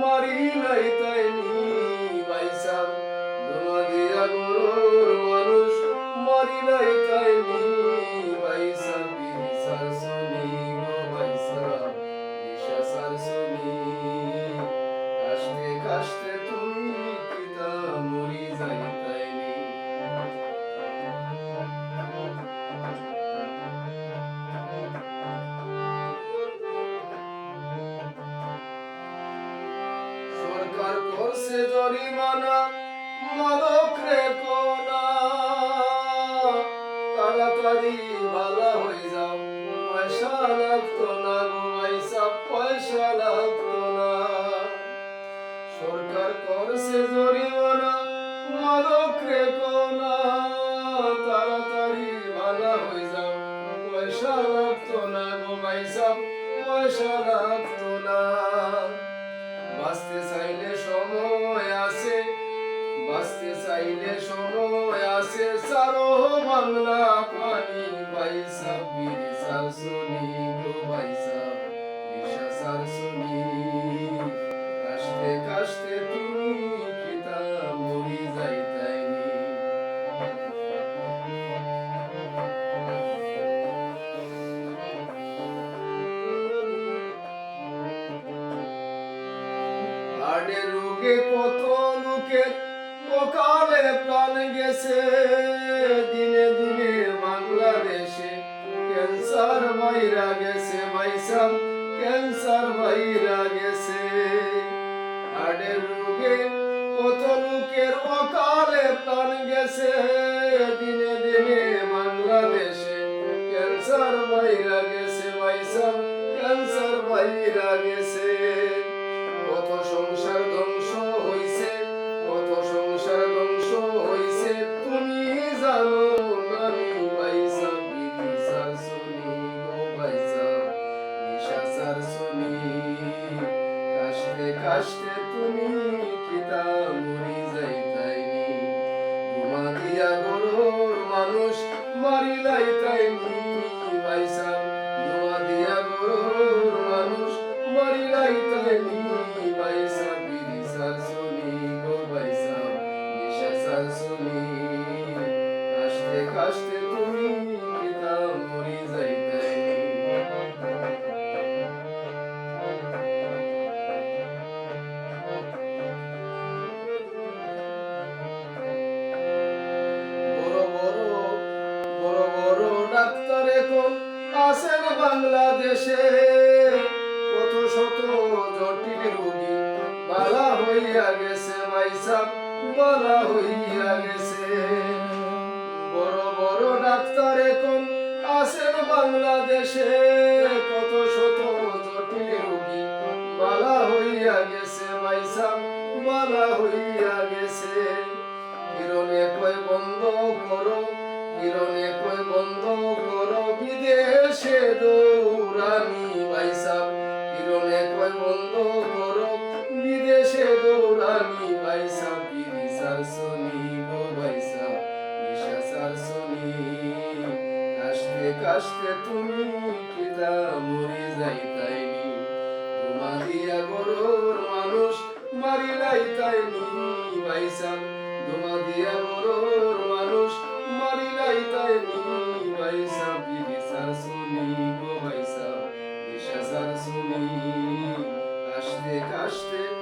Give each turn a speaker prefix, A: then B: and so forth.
A: মারিলাই তাইনি বাইসা ধোমা দিয়া তাইনি বাইসা বিশাল সুনি গো করছে জরিমানা মাদক রে কোনা তাড়াতাড়ি হয়ে যাও, পয়সা লাগতো না পয়সা লাগতো না। সরকার জরিমানা মাদক রে কোনা তাড়াতাড়ি ভালো হয়ে যাও, পয়সা লাগতো না পয়সা পয়সা লাগতো বাংলা পানি বাইসা বিরিসার শুনি গো বাইসা বিশা শুনি কাশতে কাশতে তুমি হাড়ে রোগে কত লোকের অকালে প্রাণ গেছে। গেছে মাইসাম ক্যান্সার মাইরা গেছে হাড়ে রোগে কত লোকের অকালে প্রাণ গেছে দিনে দিনে বাংলাদেশে ক্যান্সার মাইরা গেছে মাইসাম ক্যান্সার মাইরা গেছে নিশাসার শুনি কাশতে কাশতে তুমি কিতা মরি যাইতাইনি ঘুমা দিয়া গরুর মানুষ মারিলাই তাইনি বাইসা ধোয়া দিয়া গরুর মানুষ মারিলাই তাইনি বাইসা বিদিশার শুনি গো বাইসা নিশাসার শুনি কাশতে কাশতে তুমি বাংলাদেশে কত শত জটিল রোগী বালা হইয়া গেছে মাইসাব বালা হইয়া গেছে। বড় বড় ডাক্তার এখন আছেন বাংলাদেশে, কত শত জটিল রোগী বালা হইয়া গেছে মাইসাব বালা হইয়া গেছে। কিরণে কয় বন্ধ করো কিরণে কয় বন্ধ করো, বিদেশে দৌড়ানি বাইসাব, কিরণে কয় বন্ধ করো? বিদেশে দৌড়ানি বাইসাব বিদিশার শুনি গো বাইসাব নিশাসার শুনি। কাশতে কাশতে তুমি কিদা মরি তোমা মারিলাই তাইনি বাইসাব দিয়া গরুর মানুষ মারিলাই তাইনি বাইসা trusted.